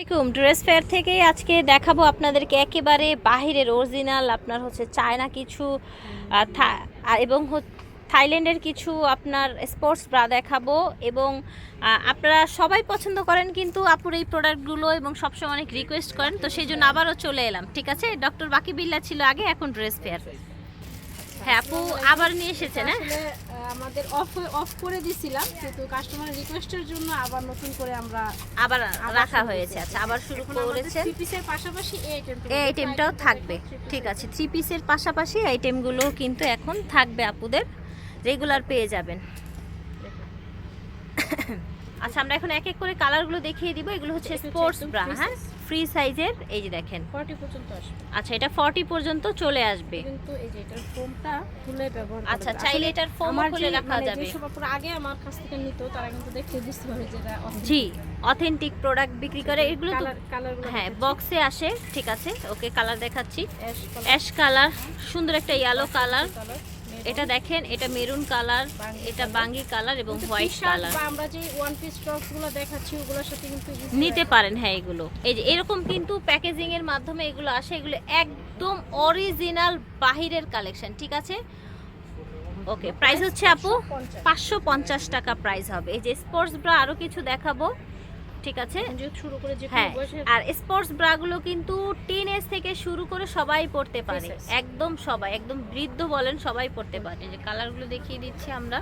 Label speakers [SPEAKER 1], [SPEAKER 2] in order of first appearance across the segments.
[SPEAKER 1] আসসালামাইকুম dress fair থেকে আজকে দেখাবো আপনাদেরকে একেবারে বাহিরের অরিজিনাল আপনার হচ্ছে চায়না কিছু এবং থাইল্যান্ডের কিছু আপনার স্পোর্টস ব্রা দেখাবো এবং আপনারা সবাই পছন্দ করেন কিন্তু আপুর এই প্রোডাক্টগুলো এবং সবসময় অনেক রিকোয়েস্ট করেন, তো সেই জন্য আবারও চলে এলাম। ঠিক আছে? ডক্টর বাকি বিল্লা ছিল আগে, এখন ড্রেস ফেয়ার হ্যাঁ আপু আবার নিয়ে এসেছেন হ্যাঁ?
[SPEAKER 2] আমাদের অফ অফ করে দিছিলাম কিন্তু কাস্টমার রিকোয়েস্টের জন্য আবার নতুন করে আমরা
[SPEAKER 1] আবার রাখা হয়েছে। আচ্ছা আবার শুরু করেছে
[SPEAKER 2] থ্রি পিসের পাশাপাশি এই আইটেমটা
[SPEAKER 1] এই আইটেমটাও থাকবে। ঠিক আছে থ্রি পিসের পাশাপাশি আইটেমগুলো কিন্তু এখন থাকবে আপুদের রেগুলার পেয়ে যাবেন। আচ্ছা আমরা এখন এক এক করে কালারগুলো দেখিয়ে দিব। এগুলো হচ্ছে স্পোর্টস ব্রা হ্যাঁ? ফ্রি সাইজের এই যে দেখেন।
[SPEAKER 2] ফর্টি পর্যন্ত আসবে।
[SPEAKER 1] আচ্ছা এটা ফর্টি পর্যন্ত চলে আসবে।
[SPEAKER 2] কিন্তু এই যে এটার ফোমটা খুলে ব্যবহার
[SPEAKER 1] আচ্ছা। চাইলে এটার ফোম খুলে রাখা
[SPEAKER 2] মানে
[SPEAKER 1] যাবে।
[SPEAKER 2] আগে আমার কাছ থেকে নিত তারা কিন্তু দেখে বুঝতে পারবে যে এটা
[SPEAKER 1] জি অথেন্টিক প্রোডাক্ট বিক্রি করে। এগুলো তো হ্যাঁ বক্সে আসে ঠিক আছে? ওকে কালার দেখাচ্ছি। অ্যাশ কালার সুন্দর একটা ইয়েলো কালার এটা দেখেন এটা মেরুন কালার এটা। বাঙ্গি কালার এবং হোয়াইট কালার।
[SPEAKER 2] আমরা যে ওয়ান পিস টপসগুলো দেখাচ্ছি ওগুলোর সাথে কিন্তু
[SPEAKER 1] নিতে পারেন হ্যাঁ এগুলো। এই যে এরকম কিন্তু প্যাকেজিং এর মাধ্যমে এগুলো আসে এগুলো একদম অরিজিনাল বাহিরের কালেকশন ঠিক আছে? ওকে প্রাইস হচ্ছে আপু
[SPEAKER 2] 550
[SPEAKER 1] পাঁচশো পঞ্চাশ টাকা প্রাইস হবে। এই যে স্পোর্টস ব্রা আরও কিছু দেখাবো। ঠিক আছে?
[SPEAKER 2] শুরু করে যে
[SPEAKER 1] হ্যাঁ আর স্পোর্টস ব্রাগুলো কিন্তু টিন এজ থেকে শুরু করে সবাই পড়তে পারে. একদম সবাই একদম বৃদ্ধ বলেন সবাই পড়তে পারে। যে কালারগুলো দেখিয়ে দিচ্ছি আমরা।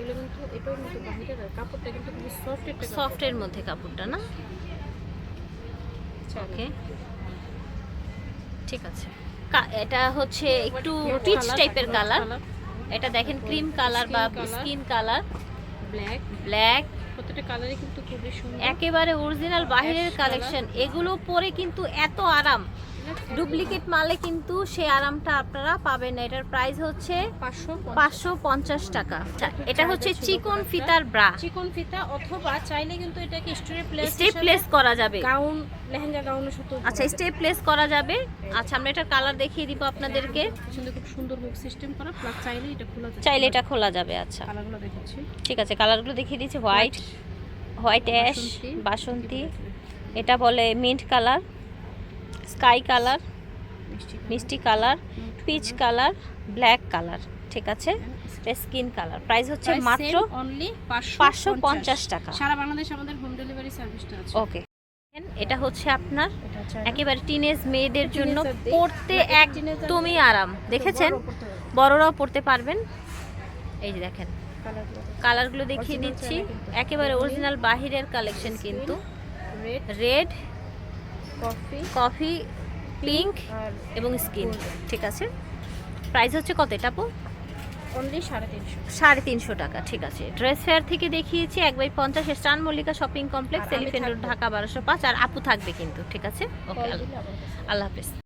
[SPEAKER 2] এগুলো কিন্তু এটাও কিন্তু বাহিরের কাপড়টা কিন্তু খুবই সফট একটা
[SPEAKER 1] সফটের মধ্যে কাপড়টা না? ওকে ঠিক আছে। এটা হচ্ছে একটু
[SPEAKER 2] Nude
[SPEAKER 1] টাইপের কালার এটা দেখেন ক্রিম কালার বা স্কিন কালার
[SPEAKER 2] black,
[SPEAKER 1] ব্ল্যাক
[SPEAKER 2] প্রত্যেকটা কালারই কিন্তু খুবই সুন্দর।
[SPEAKER 1] একেবারে অরিজিনাল বাহিরের কালেকশন এগুলো পরে কিন্তু এত আরাম ডুপ্লিকেট মালে কিন্তু সে আরামটা আপনারা পাবেন না। এটার প্রাইস হচ্ছে
[SPEAKER 2] 550
[SPEAKER 1] পাঁচশো পঞ্চাশ টাকা। এটা হচ্ছে চিকন ফিতার ব্রা।
[SPEAKER 2] চিকন ফিতা অথবা চাইলে কিন্তু এটাকে
[SPEAKER 1] স্টেপ প্লেস করা যাবে।
[SPEAKER 2] গাউন লেহেঙ্গা গাউনের সাথে
[SPEAKER 1] আচ্ছা স্টেপ প্লেস করা যাবে। আচ্ছা আমরা এটার কালার দেখিয়ে দিব আপনাদেরকে।
[SPEAKER 2] খুব সুন্দর মুখ সিস্টেম করা। প্লাস চাইলে এটা খোলা যাবে।
[SPEAKER 1] চাইলে এটা খোলা যাবে আচ্ছা।
[SPEAKER 2] কালারগুলো দেখাচ্ছি।
[SPEAKER 1] ঠিক আছে কালারগুলো দেখিয়ে দিচ্ছি হোয়াইট হোয়াইট অ্যাশ।
[SPEAKER 2] বাসন্তী।
[SPEAKER 1] এটা বলে মিন্ট কালার স্কাই কালার
[SPEAKER 2] মিষ্টি
[SPEAKER 1] colour. Peach colour. Black colour ঠিক আছে? স্কিন কালার প্রাইস হচ্ছে মাত্র
[SPEAKER 2] অনলি
[SPEAKER 1] 550 টাকা।
[SPEAKER 2] সারা বাংলাদেশ আমাদের হোম ডেলিভারি সার্ভিসটা আছে।
[SPEAKER 1] ওকে এটা হচ্ছে আপনার একেবারে টিনেজ মেয়েদের জন্য পড়তে
[SPEAKER 2] এক
[SPEAKER 1] একদমই আরাম। দেখেছেন? বড়রাও পড়তে পারবেন। এই যে দেখেন।
[SPEAKER 2] কালারগুলো
[SPEAKER 1] দেখিয়ে দিচ্ছি। একেবারে অরিজিনাল বাহিরের কালেকশন কিন্তু।
[SPEAKER 2] রেড কফি
[SPEAKER 1] কফি পিঙ্ক এবং স্কিন। ঠিক আছে। প্রাইস হচ্ছে কত এটা আপু?
[SPEAKER 2] অনলি সাড়ে তিনশো
[SPEAKER 1] সাড়ে তিনশো টাকা ঠিক আছে। ড্রেস ফেয়ার থেকে দেখিয়েছি এক বাই পঞ্চাশ। স্টান Mallika shopping complex elephant road Dhaka বারোশো পাঁচ। আর আপু থাকবে কিন্তু ঠিক আছে? ওকে আল্লাহ হাফিজ।